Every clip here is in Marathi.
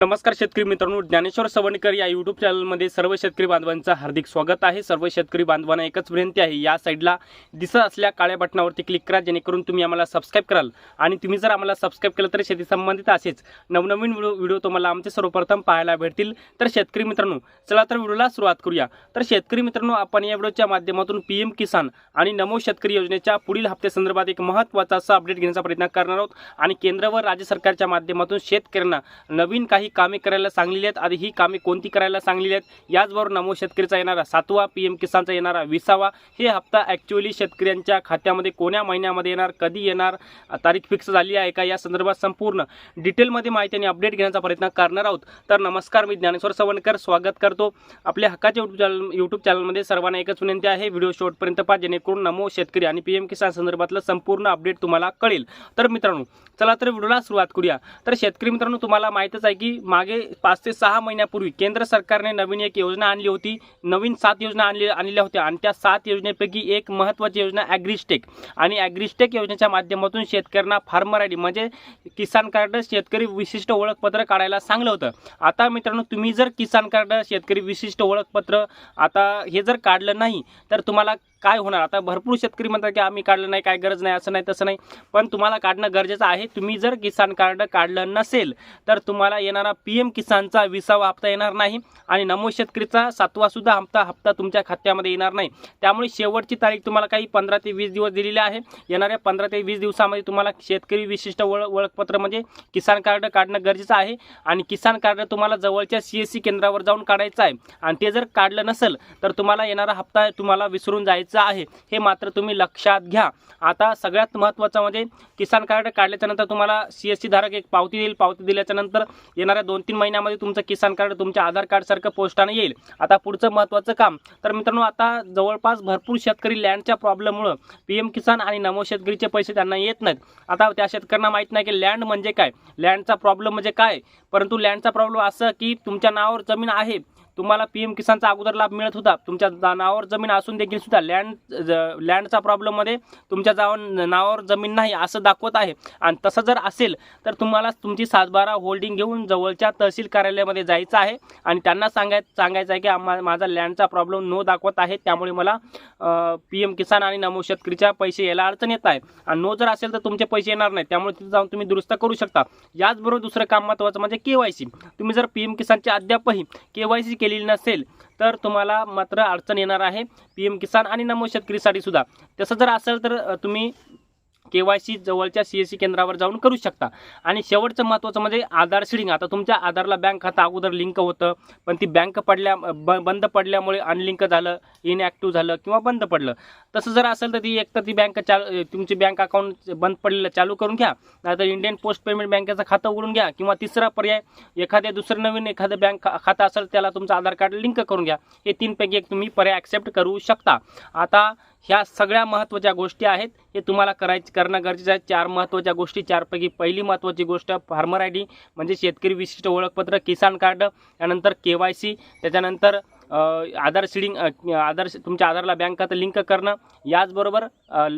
नमस्कार शेतकरी मित्रांनो ज्ञानेश्वर सवणकर या यूट्यूब चॅनलमध्ये सर्व शेतकरी बांधवांचं हार्दिक स्वागत आहे. सर्व शेतकरी बांधवांना एकच विनंती आहे या साईडला दिसत असल्या काळ्या बटनावरती क्लिक करा जेणेकरून तुम्ही आम्हाला सबस्क्राईब कराल. आणि तुम्ही जर आम्हाला सबस्क्राईब केलं तर शेती संबंधित असेच नवनवीन व्हिडिओ व्हिडिओ तुम्हाला आमचे सर्वप्रथम पाहायला भेटतील. तर शेतकरी मित्रांनो चला तर व्हिडिओला सुरुवात करूया. तर शेतकरी मित्रांनो आपण या व्हिडिओच्या माध्यमातून पी एम किसान आणि नमो शेतकरी योजनेच्या पुढील हप्त्यासंदर्भात एक महत्त्वाचा असा अपडेट घेण्याचा प्रयत्न करणार आहोत. आणि केंद्र व राज्य सरकारच्या माध्यमातून शेतकऱ्यांना नवीन काही ही कामे करायला सांगलेली आहेत. आणि ही कामे कोणती करायला सांगलेली आहेत? याचबरोबर नमो शेतकरीचा येणारा सातवा पी एम किसानचा येणारा विसावा. हे हप्ता ॲक्च्युअली शेतकऱ्यांच्या खात्यामध्ये कोण्या महिन्यामध्ये येणार कधी येणार तारीख फिक्स झाली आहे का या संदर्भात संपूर्ण डिटेलमध्ये माहिती आणि अपडेट घेण्याचा प्रयत्न करणार आहोत. तर नमस्कार मी ज्ञानेश्वर सवणकर स्वागत करतो. आपल्या हक्काच्या यूट्यूब चॅनल यूट्यूब चॅनलमध्ये सर्वांना एकच विनंती आहे व्हिडिओ शेवटपर्यंत पहा जेणेकरून नमो शेतकरी आणि पी एम किसान संदर्भातलं संपूर्ण अपडेट तुम्हाला कळेल. तर मित्रांनो चला तर व्हिडिओला सुरुवात करूया. तर शेतकरी मित्रांनो तुम्हाला माहीतच आहे की मागे पाच ते सहा महिन्यापूर्वी केंद्र सरकारने नवीन एक योजना आणली होती. नवीन सात योजना आणली आणलेल्या होत्या. आणि त्या सात योजनेपैकी एक महत्त्वाची योजना ॲग्रिस्टेक. आणि ॲग्रिस्टेक योजनेच्या माध्यमातून शेतकऱ्यांना फार्मर आय डी म्हणजे किसान कार्ड शेतकरी विशिष्ट ओळखपत्र काढायला सांगलं होतं. आता मित्रांनो तुम्ही जर किसान कार्ड शेतकरी विशिष्ट ओळखपत्र आता हे जर काढलं नाही तर तुम्हाला काय होणार? आता भरपूर शेतकरी म्हणतात की आम्ही काढलं नाही काय गरज नाही असं नाही तसं नाही. पण तुम्हाला काढणं गरजेचं आहे. तुम्ही जर किसान कार्ड काढलं नसेल तर तुम्हाला येणारा पी एम किसानचा विसावा हप्ता येणार नाही आणि नमो शेतकरीचा सातवासुद्धा हप्ता हप्ता तुमच्या खात्यामध्ये येणार नाही. त्यामुळे शेवटची तारीख तुम्हाला काही पंधरा ते वीस दिवस दिलेली आहे. येणाऱ्या पंधरा ते वीस दिवसामध्ये तुम्हाला शेतकरी विशिष्ट ओळख ओळखपत्र म्हणजे किसान कार्ड काढणं गरजेचं आहे आणि किसान कार्ड तुम्हाला जवळच्या सी एस सी केंद्रावर जाऊन काढायचं आहे. आणि ते जर काढलं नसेल तर तुम्हाला येणारा हप्ता तुम्हाला विसरून जायचा आहे. हे मात्र तुम्ही लक्षात घ्या. आता सगळ्यात महत्त्वाचं म्हणजे किसान कार्ड काढल्याच्यानंतर तुम्हाला सी एस सी धारक एक पावती देईल. पावती दिल्याच्यानंतर येणाऱ्या येणाऱ्या दोन तीन महिन्यामध्ये तुमचं किसान कार्ड तुमच्या आधार कार्डसारखं पोस्टाने येईल. आता पुढचं महत्त्वाचं काम तर मित्रांनो आता जवळपास भरपूर शेतकरी लँडच्या प्रॉब्लेममुळं पी एम किसान आणि नमो शेतकरीचे पैसे त्यांना येत नाहीत. आता त्या शेतकऱ्यांना माहीत नाही की लँड म्हणजे काय? लँडचा प्रॉब्लेम म्हणजे काय? परंतु लँडचा प्रॉब्लेम असं की तुमच्या नावावर जमीन आहे तुम्हाला पी एम किसानचा अगोदर लाभ मिळत होता. तुमच्या नावावर जमीन असून देखील सुद्धा लँड ज- लँडचा प्रॉब्लेममध्ये तुमच्या जाव नावावर जमीन नाही असं दाखवत आहे. आणि तसं जर असेल तर तुम्हाला तुमची सातबारा होल्डिंग घेऊन जवळच्या तहसील कार्यालयामध्ये जायचं आहे. आणि त्यांना सांगाय सांगायचं आहे की आम्हा माझा लँडचा प्रॉब्लेम नो दाखवत आहे. त्यामुळे मला पी एम किसान आणि नमो शेतकरीच्या पैसे यायला अडचण येत आहे. आणि नो जर असेल तर तुमचे पैसे येणार नाही त्यामुळे तिथे जाऊन तुम्ही दुरुस्त करू शकता. याचबरोबर दुसरं काम महत्त्वाचं म्हणजे के वाय सी. तुम्ही जर पी एम किसानची अद्यापही के वाय सी केलेली नसेल तर तुम्हाला मात्र अडचण येणार आहे. पी एम किसान आणि नमो शेतकरीसाठी सुद्धा. तसं जर असेल तर तुम्ही के वाय सी जवळच्या सी एस सी केंद्रावर जाऊन करू शकता. आणि शेवटचं महत्त्वाचं म्हणजे आधार सिडिंग. आता तुमच्या आधारला बँक खातं अगोदर लिंक होतं पण ती बँक पडल्या ब बंद पडल्यामुळे अनलिंक झालं इनॲक्टिव्ह झालं किंवा बंद पडलं. तसं जर असेल तर ती एक तर ती बँक चाल तुमची बँक अकाउंट बंद पडलेलं चालू करून घ्या. नाहीतर इंडियन पोस्ट पेमेंट बँकेचं खातं उघडून घ्या किंवा तिसरा पर्याय एखाद्या दुसरं नवीन एखादं बँक खा- खातं असेल त्याला तुमचं आधार कार्ड लिंक करून घ्या. हे तीनपैकी एक तुम्ही पर्याय ॲक्सेप्ट करू शकता. आता ह्या सगळ्या महत्त्वाच्या गोष्टी आहेत. हे तुम्हाला करायचं करणं गरजेचं आहे. चार महत्त्वाच्या गोष्टी चारपैकी पहिली महत्त्वाची गोष्ट फार्मर आय डी म्हणजे शेतकरी विशिष्ट ओळखपत्र किसान कार्ड त्यानंतर के वाय सी त्याच्यानंतर आधार सीडिंग आधार तुमच्या आधारला बँक खातं लिंक करणं याचबरोबर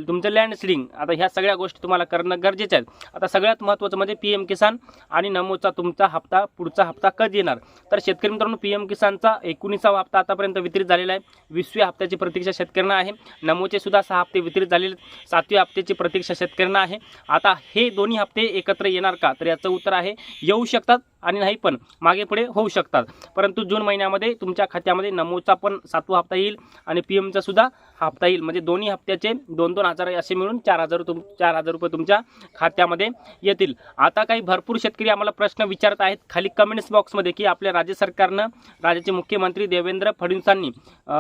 तुमचं लँड सीडिंग आता ह्या सगळ्या गोष्टी तुम्हाला करणं गरजेचं आहे. आता सगळ्यात महत्त्वाचं म्हणजे पी एम किसान आणि नमोचा तुमचा हप्ता पुढचा हप्ता कधी येणार? तर शेतकरी मित्रांनो पी एम किसानचा एकोणीसावा हप्ता आतापर्यंत वितरित झालेला आहे. वीसव्या हप्त्याची प्रतीक्षा शेतकऱ्यांना आहे. नमोचे सुद्धा सहा हप्ते वितरित झालेले आहेत. सातव्या हप्त्याची प्रतीक्षा शेतकऱ्यांना आहे. आता हे दोन्ही हप्ते एकत्र येणार का? तर याचं उत्तर आहे येऊ शकतात आणि नाही पण मागे पुढे होऊ शकतात. परंतु जून महिन्यामध्ये तुमच्या खात्यामध्ये नमोचा पण सातवा हप्ता येईल आणि पी एमचा सुद्धा. हप्ता येईल. म्हणजे दोन्ही हप्त्याचे दोन दोन हजार असे मिळून चार हजार तुम चार हजार रुपये तुमच्या खात्यामध्ये येतील. आता काही भरपूर शेतकरी आम्हाला प्रश्न विचारत आहेत. खाली कमेंट्स बॉक्समध्ये की आपल्या राज्य सरकारनं राज्याचे मुख्यमंत्री देवेंद्र फडणवीसांनी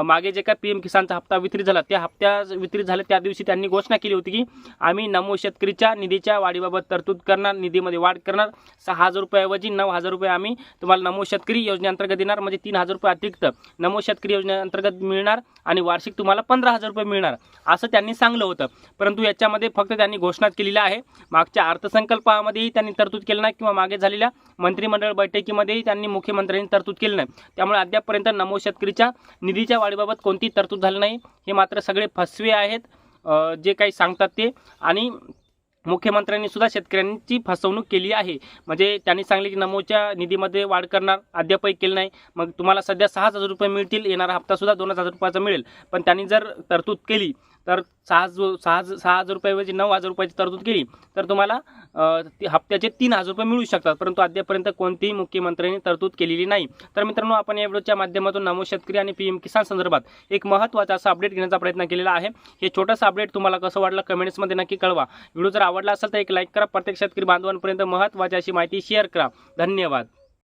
मागे जे काय पी एम किसानचा हप्ता वितरित झाला त्या हप्त्या वितरित झाला त्या दिवशी त्यांनी घोषणा केली होती की आम्ही नमो शेतकरीच्या निधीच्या वाढीबाबत तरतूद करणार निधीमध्ये वाढ करणार. सहा हजार रुपयाऐवजी नऊ हजार रुपये आम्ही तुम्हाला नमो शेतकरी योजनेअंतर्गत देणार. म्हणजे तीन हजार रुपये अतिरिक्त नमो शेतकरी योजनेअंतर्गत मिळणार आणि वार्षिक तुम्हाला पंधरा हजार रुपये मिळणार असं त्यांनी सांगलं होतं. परंतु याच्यामध्ये फक्त त्यांनी घोषणा केलेली आहे. मागच्या अर्थसंकल्पामध्येही त्यांनी तरतूद केलं नाही किंवा मागे झालेल्या मंत्रिमंडळ बैठकीमध्येही त्यांनी मुख्यमंत्र्यांनी तरतूद केली नाही. त्यामुळे अद्यापपर्यंत नमो शेतकरीच्या निधीच्या वाढीबाबत कोणतीही तरतूद झाली नाही. हे मात्र सगळे फसवे आहेत जे काही सांगतात ते. आणि मुख्यमंत्र्यांनी सुद्धा शेतकऱ्यांची फसवणूक केली आहे. म्हणजे त्यांनी सांगले की नमोच्या निधीमध्ये वाढ करणार अद्यापही केलं नाही. मग तुम्हाला सध्या सहा हजार रुपये मिळतील येणारा हप्तासुद्धा दोन हजार रुपयाचा मिळेल. पण त्यांनी जर तरतूद केली तर सहा जो सहा सहा हजार रुपयाऐवजी म्हणजे नऊ हजार रुपयाची तरतूद केली तर तुम्हाला ती हप्त्याचे तीन हजार रुपये मिळू शकतात परंतु अद्यापर्यंत कोणतीही मुख्यमंत्र्यांनी तरतूद केलेली नाही. तर मित्रांनो आपण या व्हिडिओच्या माध्यमातून नमो शेतकरी आणि पी एम किसान संदर्भात एक महत्त्वाचा असा अपडेट घेण्याचा प्रयत्न केलेला आहे. हे छोटंसं अपडेट तुम्हाला कसं वाटलं कमेंट्समध्ये नक्की कळवा. व्हिडिओ जर आवडला असेल तर एक लाईक करा. प्रत्येक शेतकरी बांधवांपर्यंत महत्त्वाची अशी माहिती शेअर करा. धन्यवाद.